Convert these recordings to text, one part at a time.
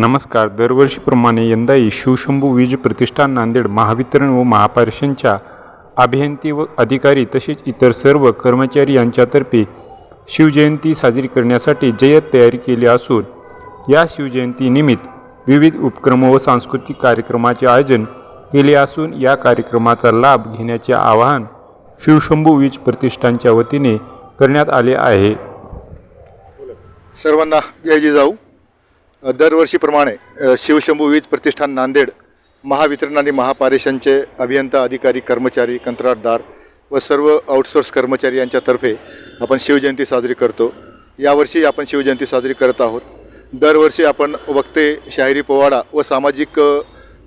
नमस्कार. दरवर्षीप्रमाणे यंदाही शिवशंभू वीज प्रतिष्ठान नांदेड महावितरण व महापारेषणच्या अभियंती व अधिकारी तसेच इतर सर्व कर्मचारी यांच्यातर्फे शिवजयंती साजरी करण्यासाठी जय्यत तयारी केली असून या शिवजयंतीनिमित्त विविध उपक्रम व सांस्कृतिक कार्यक्रमाचे आयोजन केले असून या कार्यक्रमाचा लाभ घेण्याचे आवाहन शिवशंभू वीज प्रतिष्ठानच्या वतीने करण्यात आले आहे. सर्वांना जय जिजाऊ. दरवर्षीप्रमाणे शिवशंभू वीज प्रतिष्ठान नांदेड महावितरण आणि महापारेषणचे अभियंता अधिकारी कर्मचारी कंत्राटदार व सर्व आउटसोर्स कर्मचारी यांच्यातर्फे आपण शिवजयंती साजरी करतो. यावर्षी आपण शिवजयंती साजरी करत आहोत. दरवर्षी आपण वक्ते शाहिरी पोवाडा व सामाजिक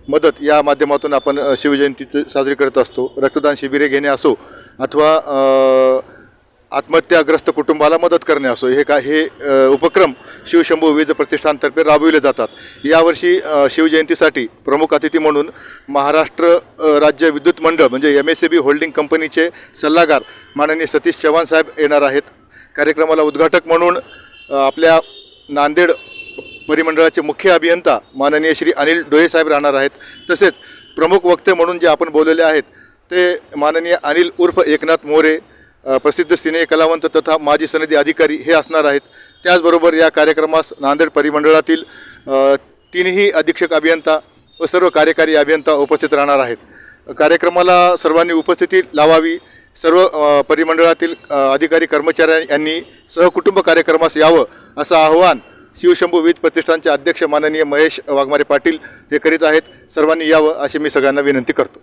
मदत या माध्यमातून आपण शिवजयंती साजरी करत असतो. रक्तदान शिबिरे घेणे असो अथवा आत्महत्याग्रस्त करणे असो हे का हे उपक्रम शिवशंभू विविध प्रतिष्ठानतर्फे राबविले जातात. यावर्षी शिवजयंतीसाठी प्रमुख अतिथी म्हणून महाराष्ट्र राज्य विद्युत मंडळ म्हणजे M S C B holding कंपनीचे सल्लागार माननीय सतीश चव्हाण साहेब येणार आहेत. कार्यक्रमाला उद्घाटक म्हणून आपल्या नांदेड परिमंडळाचे मुख्य अभियंता माननीय श्री अनिल डोळे साहेब राहणार आहेत. तसेच प्रमुख वक्ते म्हणून जे आपण बोललेले आहेत ते माननीय अनिल उर्फ एकनाथ मोरे प्रसिद्ध सिने कलावंत तथा माजी सनदी अधिकारी हे असणार आहेत. त्याचबरोबर या कार्यक्रमास नांदेड परिमंडळातील तीनही अधीक्षक अभियंता व सर्व कार्यकारी अभियंता उपस्थित राहणार आहेत. कार्यक्रमाला सर्वांनी उपस्थिती लावावी. सर्व परिमंडळातील अधिकारी कर्मचारी यांनी सहकुटुंब कार्यक्रमास यावं असं आवाहन शिवशंभू वीज प्रतिष्ठानचे अध्यक्ष माननीय महेश वाघमारे पाटील हे करीत आहेत. सर्वांनी यावं अशी मी सगळ्यांना विनंती करतो.